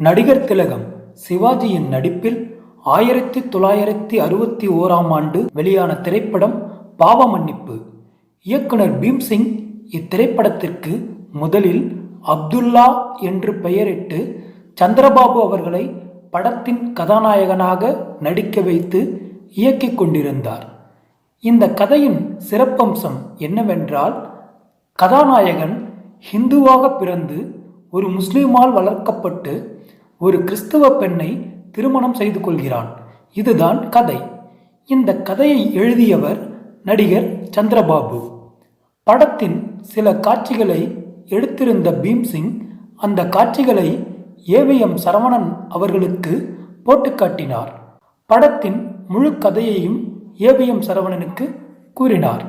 நடிகர் திலகம் சிவாஜியின் நடிப்பில் ஆயிரத்தி தொள்ளாயிரத்தி அறுபத்தி ஓராம் ஆண்டு வெளியான திரைப்படம் பாவ மன்னிப்பு இயக்குனர் பீம்சிங் இத்திரைப்படத்திற்கு முதலில் அப்துல்லா என்று பெயரிட்டு சந்திரபாபு அவர்களை படத்தின் கதாநாயகனாக நடிக்க வைத்து இயக்கிக் கொண்டிருந்தார். இந்த கதையின் சிறப்பம்சம் என்னவென்றால் கதாநாயகன் ஹிந்துவாக பிறந்து ஒரு முஸ்லீமால் வளர்க்கப்பட்டு ஒரு கிறிஸ்துவ பெண்ணை திருமணம் செய்து கொள்கிறான். இதுதான் கதை. இந்த கதையை எழுதியவர் நடிகர் சந்திரபாபு. படத்தின் சில காட்சிகளை எடுத்திருந்த பீம்சிங் அந்த காட்சிகளை ஏவிஎம் சரவணன் அவர்களுக்கு போட்டு காட்டினார். படத்தின் முழு கதையையும் ஏவிஎம் சரவணனுக்கு கூறினார்.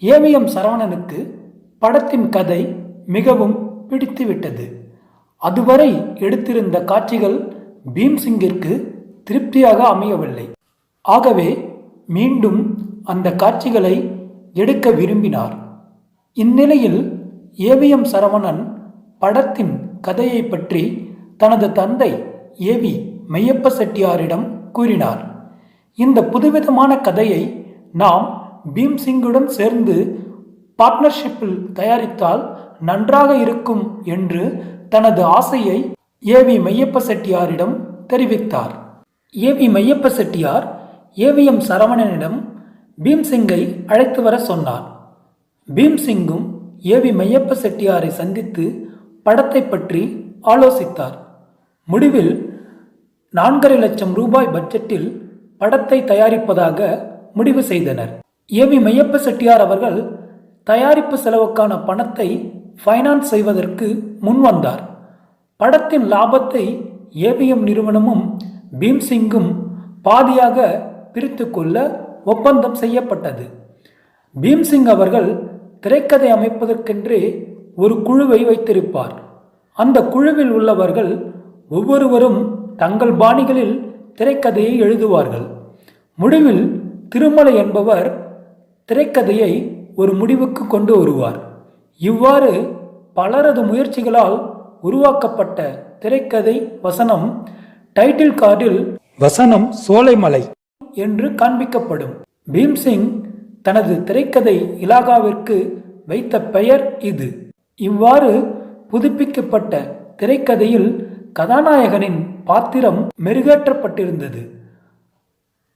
ஏவிஎம் சரவணனுக்கு படத்தின் கதை மிகவும் பிடித்துவிட்டது. அதுவரை எடுத்திருந்த காட்சிகள் பீம்சிங்கிற்கு திருப்தியாக அமையவில்லை. ஆகவே மீண்டும் அந்த காட்சிகளை எடுக்க விரும்பினார். இந்நிலையில் ஏவிஎம் சரவணன் படத்தின் கதையை பற்றி தனது தந்தை ஏவி மெய்யப்ப செட்டியாரிடம் கூறினார். இந்த புதுவிதமான கதையை நாம் பீம்சிங்குடன் சேர்ந்து பார்ட்னர்ஷிப்பில் தயாரித்தால் நன்றாக இருக்கும் என்று தனது ஆசையை ஏவி மையப்ப செட்டியாரிடம் தெரிவித்தார். ஏவி மையப்ப செட்டியார் ஏவிஎம் சரவணனிடம் பீம்சிங்கை அழைத்து வர சொன்னார். பீம்சிங்கும் ஏவி மையப்ப செட்டியாரை சந்தித்து படத்தை பற்றி ஆலோசித்தார். முடிவில் நான்கரை லட்சம் ரூபாய் பட்ஜெட்டில் படத்தை தயாரிப்பதாக முடிவு செய்தனர். ஏவி மையப்ப செட்டியார் அவர்கள் தயாரிப்பு செலவுக்கான பணத்தை ஃபைனான்ஸ் செய்வதற்கு முன்வந்தார். படத்தின் லாபத்தை ஏபிஎம் நிறுவனமும் பீம்சிங்கும் பாதியாக பிரித்து கொள்ள ஒப்பந்தம் செய்யப்பட்டது. பீம்சிங் அவர்கள் திரைக்கதை அமைப்பதற்கென்றே ஒரு குழுவை வைத்திருப்பார். அந்த குழுவில் உள்ளவர்கள் ஒவ்வொருவரும் தங்கள் பாணிகளில் திரைக்கதையை எழுதுவார்கள். முடிவில் திருமலை என்பவர் திரைக்கதையை ஒரு முடிவுக்கு கொண்டு வருவார். இவ்வாறு பலரது முயற்சிகளால் உருவாக்கப்பட்ட திரைக்கதை வசனம் டைட்டில் கார்டில் வசனம் சோலைமலை என்று காண்பிக்கப்படும். பீம்சிங் தனது திரைக்கதை இலாகாவிற்கு வைத்த பெயர் இது. இவ்வாறு புதுப்பிக்கப்பட்ட திரைக்கதையில் கதாநாயகனின் பாத்திரம் மெருகேற்றப்பட்டிருந்தது.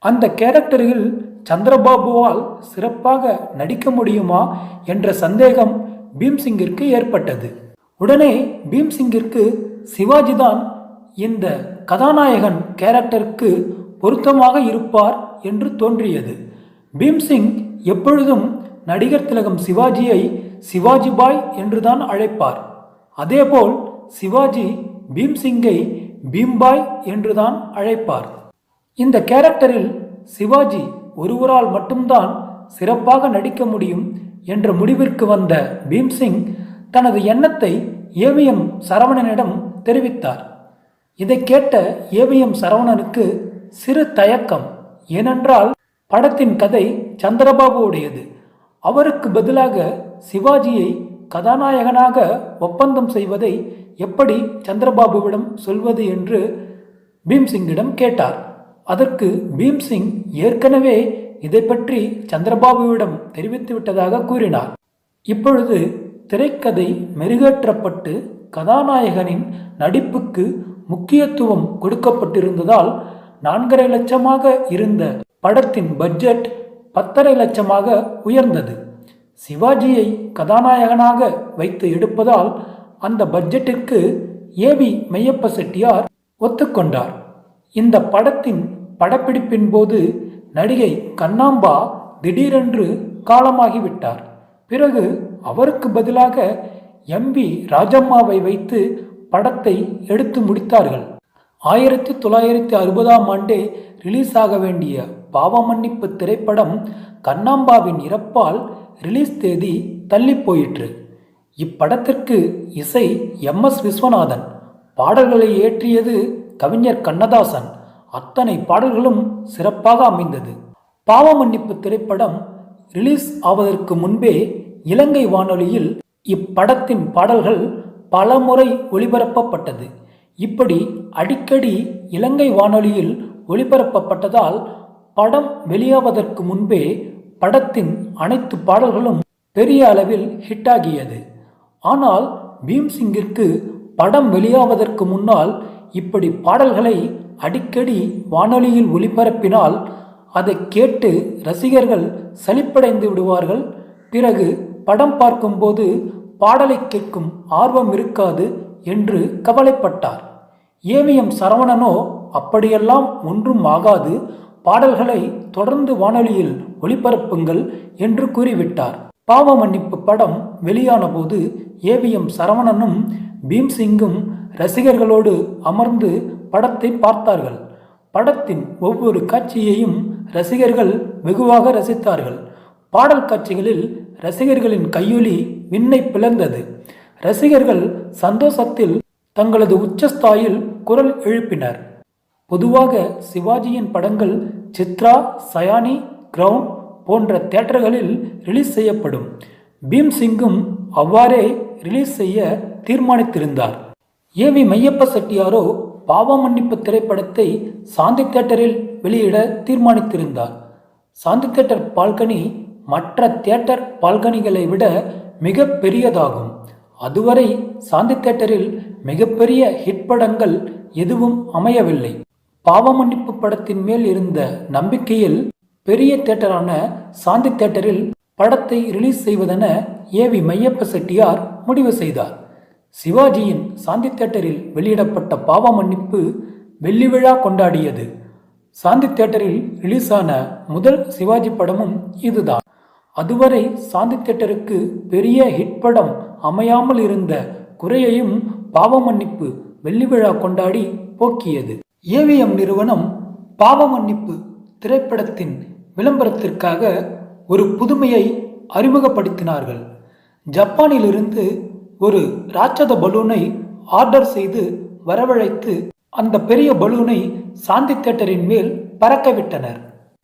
அந்த கேரக்டரில் சந்திரபாபுவால் சிறப்பாக நடிக்க முடியுமா என்ற சந்தேகம் பீம்சிங்கிற்கு ஏற்பட்டது. உடனே பீம்சிங்கிற்கு சிவாஜி தான் இந்த கதாநாயகன் கேரக்டருக்கு பொருத்தமாக இருப்பார் என்று தோன்றியது. பீம்சிங் எப்பொழுதும் நடிகர் திலகம் சிவாஜியை சிவாஜி பாய் என்றுதான் அழைப்பார். அதேபோல் சிவாஜி பீம்சிங்கை பீம்பாய் என்றுதான் அழைப்பார். இந்த கேரக்டரில் சிவாஜி ஒருவரால் மட்டும்தான் சிறப்பாக நடிக்க முடியும் என்ற முடிவிற்கு வந்த பீம்சிங் தனது எண்ணத்தை ஏவிஎம் சரவணனிடம் தெரிவித்தார். இதை கேட்ட ஏவிஎம் சரவணனுக்கு சிறு தயக்கம். ஏனென்றால் படத்தின் கதை சந்திரபாபுவுடையது. அவருக்கு பதிலாக சிவாஜியை கதாநாயகனாக ஒப்பந்தம் செய்வதை எப்படி சந்திரபாபுவிடம் சொல்வது என்று பீம்சிங்கிடம் கேட்டார். அதற்கு பீம்சிங் ஏற்கனவே இதை பற்றி சந்திரபாபுவிடம் தெரிவித்து விட்டதாக கூறினார். இப்பொழுது திரைக்கதை மெருகேற்றப்பட்டு கதாநாயகனின் நடிப்புக்கு முக்கியத்துவம் கொடுக்கப்பட்டிருந்ததால் நான்கரை லட்சமாக இருந்த படத்தின் பட்ஜெட் பத்தரை லட்சமாக உயர்ந்தது. சிவாஜியை கதாநாயகனாக வைத்து எடுப்பதால் அந்த பட்ஜெட்டிற்கு ஏவி மெய்யப்ப செட்டியார் ஒத்துக்கொண்டார். இந்த படத்தின் படப்பிடிப்பின் போது நடிகை கண்ணாம்பா திடீரென்று காலமாகிவிட்டார். பிறகு அவருக்கு பதிலாக எம்பி ராஜம்மாவை வைத்து படத்தை எடுத்து முடித்தார்கள். ஆயிரத்தி தொள்ளாயிரத்தி அறுபதாம் ஆண்டே ரிலீஸ் ஆக வேண்டிய பாவமன்னிப்பு திரைப்படம் கண்ணாம்பாவின் இறப்பால் ரிலீஸ் தேதி தள்ளி போயிற்று. இப்படத்திற்கு இசை எம் எஸ் விஸ்வநாதன் பாடல்களை இயற்றியது கவிஞர் கண்ணதாசன் அத்தனை பாடல்களும் சிறப்பாக அமைந்தது. பாவமன்னிப்பு திரைப்படம் ரிலீஸ் ஆவதற்கு முன்பே இலங்கை வானொலியில் இப்படத்தின் பாடல்கள் பலமுறை ஒளிபரப்பப்பட்டது. இப்படி அடிக்கடி இலங்கை வானொலியில் ஒளிபரப்பப்பட்டதால் படம் வெளியாவதற்கு முன்பே படத்தின் அனைத்து பாடல்களும் பெரிய அளவில் ஹிட்டாகியது. ஆனால் பீம்சிங்கிற்கு படம் வெளியாவதற்கு முன்னால் இப்படி பாடல்களை அடிக்கடி வானொலியில் ஒளிபரப்பினால் அதை கேட்டு ரசிகர்கள் சலிப்படைந்து விடுவார்கள். பிறகு படம் பார்க்கும்போது பாடலை கேட்கும் ஆர்வம் இருக்காது என்று கவலைப்பட்டார். ஏவிஎம் சரவணனோ அப்படியெல்லாம் ஒன்றும் ஆகாது. பாடல்களை தொடர்ந்து வானொலியில் ஒளிபரப்புங்கள் என்று கூறிவிட்டார். பாவ மன்னிப்பு படம் வெளியான போது ஏவிஎம் சரவணனும் பீம்சிங்கும் ரசிகர்களோடு அமர்ந்து படத்தை பார்த்தார்கள். படத்தின் ஒவ்வொரு காட்சியையும் ரசிகர்கள் வெகுவாக ரசித்தார்கள். பாடல் காட்சிகளில் ரசிகர்களின் கையொலி விண்ணை பிளந்தது. ரசிகர்கள் சந்தோஷத்தில் தங்களது உச்சஸ்தாயில் குரல் எழுப்பினர். பொதுவாக சிவாஜியின் படங்கள் சித்ரா சயானி கிரவுண்ட் போன்ற தியேட்டர்களில் ரிலீஸ் செய்யப்படும். பீம் சிங்கும் அவ்வாறே ரிலீஸ் செய்ய தீர்மானித்திருந்தார். ஏ வி மையப்ப செட்டியாரோ பாவ மன்னிப்பு திரைப்படத்தை சாந்தி தேட்டரில் வெளியிட தீர்மானித்திருந்தார். சாந்தி தேட்டர் பால்கனி மற்ற தியேட்டர் பால்கனிகளை விட மிக பெரியதாகும். அதுவரை சாந்தி தேட்டரில் மிகப்பெரிய ஹிட் படங்கள் எதுவும் அமையவில்லை. பாவ மன்னிப்பு படத்தின் மேல் இருந்த நம்பிக்கையில் பெரிய தேட்டரான சாந்தி தேட்டரில் படத்தை ரிலீஸ் செய்வதென ஏ வி மையப்ப செட்டியார் முடிவு செய்தார். சிவாஜியின் சாந்தி தியேட்டரில் வெளியிடப்பட்ட பாவ மன்னிப்பு வெள்ளி விழா கொண்டாடியது. சாந்தி தியேட்டரில் ரிலீஸான முதல் சிவாஜி படமும் இதுதான். அதுவரை சாந்தி தியேட்டருக்கு பெரிய ஹிட் படம் அமையாமல் இருந்த குறையையும் பாவ மன்னிப்பு வெள்ளி விழா கொண்டாடி போக்கியது. ஏவிஎம் நிறுவனம் பாவ மன்னிப்பு திரைப்படத்தின் விளம்பரத்திற்காக ஒரு புதுமையை அறிமுகப்படுத்தினார்கள். ஜப்பானிலிருந்து ஒரு ராட்சத பலூனை ஆர்டர் செய்து வரவழைத்து அந்த பெரிய பலூனை சாந்தி தேட்டரின் மேல் பறக்க விட்டனர்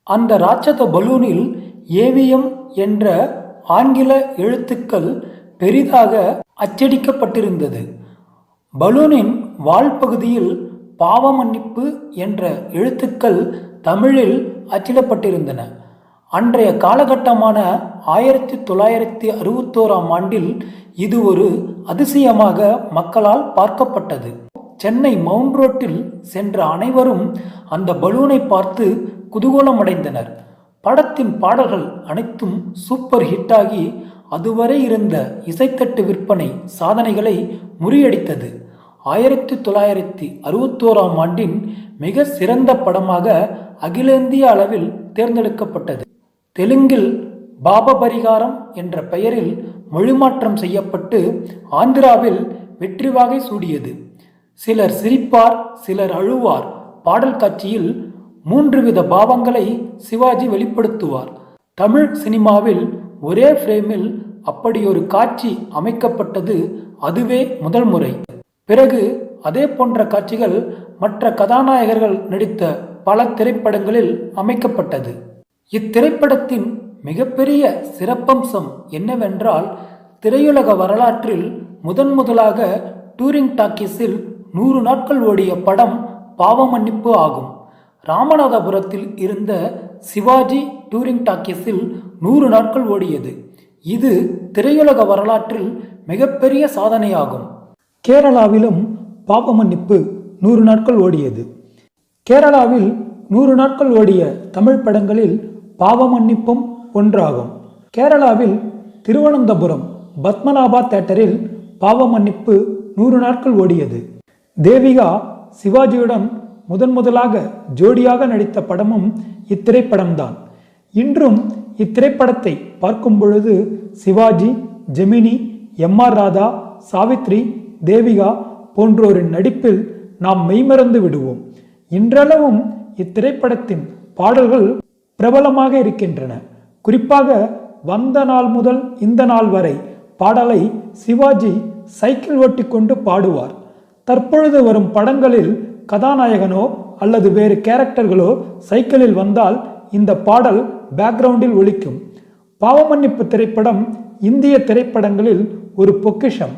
அந்த ராட்சத பலூனில் ஏவிஎம் என்ற ஆங்கில எழுத்துக்கள் பெரிதாக அச்சடிக்கப்பட்டிருந்தது. பலூனின் வால் பகுதியில் பாவமன்னிப்பு என்ற எழுத்துக்கள் தமிழில் அச்சிடப்பட்டிருந்தன. அன்றைய காலகட்டமான ஆயிரத்தி தொள்ளாயிரத்தி அறுபத்தோராம் ஆண்டில் இது ஒரு அதிசயமாக மக்களால் பார்க்கப்பட்டது. சென்னை மவுண்ட் ரோட்டில் சென்ற அனைவரும் அந்த பலூனை பார்த்து குதூகூலமடைந்தனர். படத்தின் பாடல்கள் அனைத்தும் சூப்பர் ஹிட்டாகி அதுவரை இருந்த இசைத்தட்டு விற்பனை சாதனைகளை முறியடித்தது. ஆயிரத்தி தொள்ளாயிரத்தி அறுபத்தோராம் ஆண்டின் மிக சிறந்த படமாக அகிலேந்திய அளவில் தேர்ந்தெடுக்கப்பட்டது. தெலுங்கில் பாபபரிகாரம் என்ற பெயரில் மொழிமாற்றம் செய்யப்பட்டு ஆந்திராவில் வெற்றி வாகை சூடியது. சிலர் சிரிப்பார் சிலர் அழுவார். பாடல் காட்சியில் மூன்று வித பாவங்களை சிவாஜி வெளிப்படுத்துவார். தமிழ் சினிமாவில் ஒரே ஃப்ரேமில் அப்படியொரு காட்சி அமைக்கப்பட்டது அதுவே முதல் முறை. பிறகு அதே போன்ற காட்சிகள் மற்ற கதாநாயகர்கள் நடித்த பல திரைப்படங்களில் அமைக்கப்பட்டது. இத்திரைப்படத்தின் மிகப்பெரிய சிறப்பம்சம் என்னவென்றால் திரையுலக வரலாற்றில் முதன் முதலாக டூரிங் டாக்கீஸில் நூறு நாட்கள் ஓடிய படம் பாவமன்னிப்பு ஆகும். ராமநாதபுரத்தில் இருந்த சிவாஜி டூரிங் டாக்கீஸில் நூறு நாட்கள் ஓடியது. இது திரையுலக வரலாற்றில் மிகப்பெரிய சாதனையாகும். கேரளாவிலும் பாவமன்னிப்பு நூறு நாட்கள் ஓடியது. கேரளாவில் நூறு நாட்கள் ஓடிய தமிழ் படங்களில் பாவ மன்னிப்பும் ஒன்றாகும். கேரளாவில் திருவனந்தபுரம் பத்மநாபா தேட்டரில் பாவ மன்னிப்பு நூறு நாட்கள் ஓடியது. தேவிகா சிவாஜியுடன் முதன் முதலாக ஜோடியாக நடித்த படமும் இத்திரைப்படம்தான். இன்றும் இத்திரைப்படத்தை பார்க்கும் பொழுது சிவாஜி ஜெமினி எம் ஆர் ராதா சாவித்ரி தேவிகா போன்றோரின் நடிப்பில் நாம் மெய்மறந்து விடுவோம். இன்றளவும் இத்திரைப்படத்தின் பாடல்கள் பிரபலமாக இருக்கின்றன. குறிப்பாக வந்த நாள் முதல் இந்த நாள் வரை பாடலை சிவாஜி சைக்கிள் ஓட்டிக்கொண்டு பாடுவார். தற்பொழுது வரும் படங்களில் கதாநாயகனோ அல்லது வேறு கேரக்டர்களோ சைக்கிளில் வந்தால் இந்த பாடல் பேக்ரவுண்டில் ஒழிக்கும் பாவமன்னிப்பு திரைப்படம் இந்திய திரைப்படங்களில் ஒரு பொக்கிஷம்.